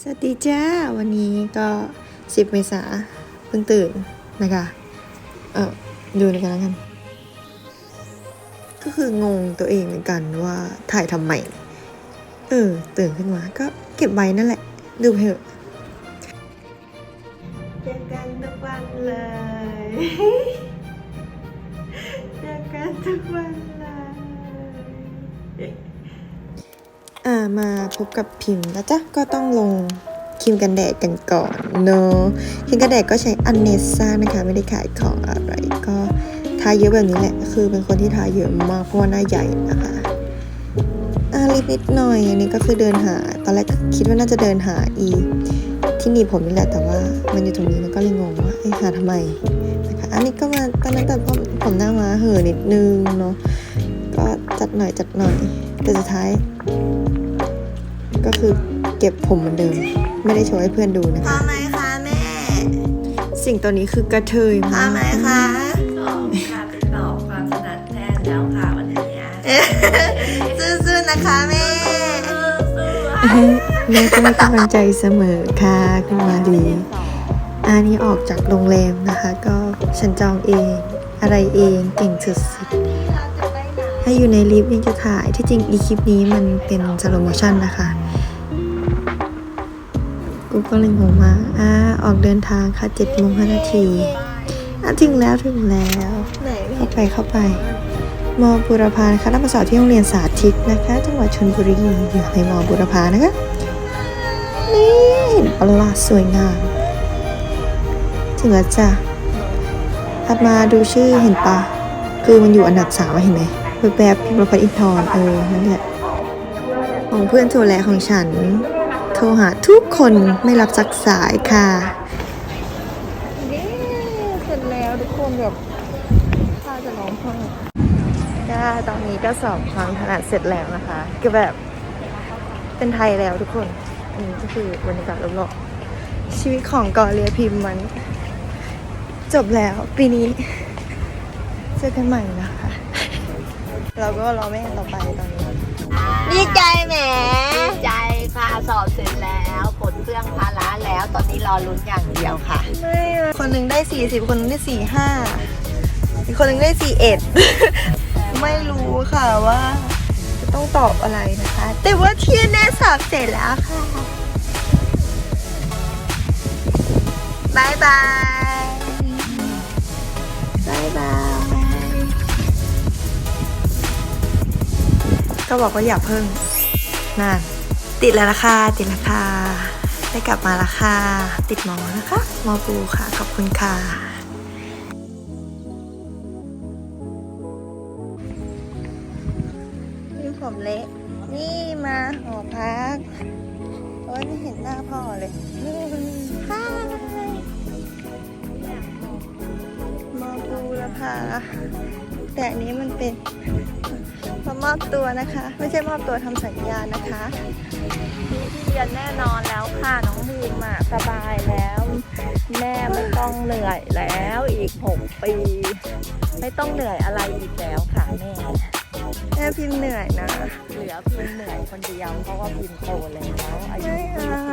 สวัสดีจ้า วันนี้ก็ 10 เมษาเพิ่งตื่นนะคะ เออดูในกันแล้วกัน ก็คืองงตัวเองเหมือนกันว่าถ่ายทำไมเออ ตื่นขึ้นมาก็เก็บไว้นั่นแหละ ดูไปเถอะเจอกันทุกวันเลย เจอกันทุกวัน มาพบกับพิมพ์นะจ๊ะ ก็ต้องลงครีมกันแดดกันก่อนเนอะครีมกันแดดก็ใช้อันเนซ่านะคะ ไม่ได้ขายของอะไรก็ทาเยอะแบบนี้แหละ คือเป็นคนที่ทาเยอะมากเพราะว่าหน้าใหญ่นะคะอาลิปนิดหน่อย อันนี้ก็คือเดินหา ตอนแรกคิดว่าน่าจะเดินหาอีที่หนีบผมนี่แหละ แต่ว่ามันอยู่ตรงนี้แล้วก็เลยงงว่าเอ้หาทำไมนะคะ อันนี้ก็มาตอนนั้นแต่ผมผมหน้ามาเห่อนิดนึงเนาะ ก็จัดหน่อยจัดหน่อย แต่สุดท้าย ก็คือเก็บผมเหมือนเดิม ไม่ได้โชว์ให้เพื่อนดูนะคะพอไหมคะแม่สิ่งตัวนี้คือกระเทยพอมากไหมคะ สอบค่ะเป็นสอบความถนัดแพทย์แล้วค่ะวันนี้สู้ๆนะคะแม่แม่ก็ให้กำลังใจเสมอค่ะคุณมาดีอันนี้ออกจากโรงแรมนะคะ ก็ฉันจองเอง อะไรเองเก่งสุดๆให้อยู่ในลิฟต์ยังจะถ่ายที่จริงอีคลิปนี้มันเป็นสโลโมชั่นนะคะ กูก็เลยงงมาอ่าออกเดินทางค่ะ7จ็ดโมงห้านาทีอะถึงแล้วถึงแล้วเข้าไปเข้าไปมอบุรพานะคะนักศึกษาที่โรงเรียนสาธิตนะคะ จังหวัดชลบุรีอยู่ในมอบุรพานะคะนี่เห็นปลาสวยงามถึงแล้วจ้ะถัดมาดูชื่อเห็นปะคือมันอยู่อันดับสามเห็นไหมแบบแบบพิมพ์ประพัฒน์อินทร์เออนั่นแหละของเพื่อนโทรแลของฉัน รหาทุกคนไม่รับสักสายค่ะเย้เสร็จแล้วทุกคนแบบข้าจะร้องไห้ก็ตอนนี้ก็สอบความถนัดเสร็จแล้วนะคะก็แบบเป็นไทยแล้วทุกคนอันนี้ก็คือบรรยากาศรอบๆชีวิตของกอเรียพิมพ์มัน จบแล้วปีนี้ เจอกันใหม่นะคะ เราก็รอแม่ต่อไปตอนนี้ดีใจแหมใจ ค่ะสอบเสร็จแล้วผลเรื่องภาระแล้ว ตอนนี้รอลุ้นอย่างเดียวค่ะ ไม่อะคนหนึ่งได้สี่สิบคนหนึ่งได้สี่ห้าอีกคนหนึ่งได้สี่เอ็ดไม่รู้ค่ะว่าจะต้องตอบอะไรนะคะ แต่ว่าที่แน่สอบเสร็จแล้วค่ะบายบายบายบาย ก็บอกว่าอย่าเพิ่งนั่น ติดแล้วละค่ะ ติดแล้วค่ะ ได้กลับมาและค่ะ ติดหมอนะคะ หมอปูค่ะ ขอบคุณค่ะนี่ผมเละนี่มาหอพัก โอ้ยไม่เห็นหน้าพ่อเลยนี่ฮ่ามาบูรพาแต่อันนี้มันเป็น มามอบตัวนะคะ ไม่ใช่มอบตัวทำสัญญานะคะที่เรียนแน่นอนแล้วค่ะน้องบูมอะสบายแล้ว แม่ไม่ต้องเหนื่อยแล้วอีกหกปี ไม่ต้องเหนื่อยอะไรอีกแล้วค่ะแม่แม่พิมพ์เหนื่อยนะ เหลือพิมพ์เหนื่อยคนเดียวเพราะว่าพิมพ์โตแล้ว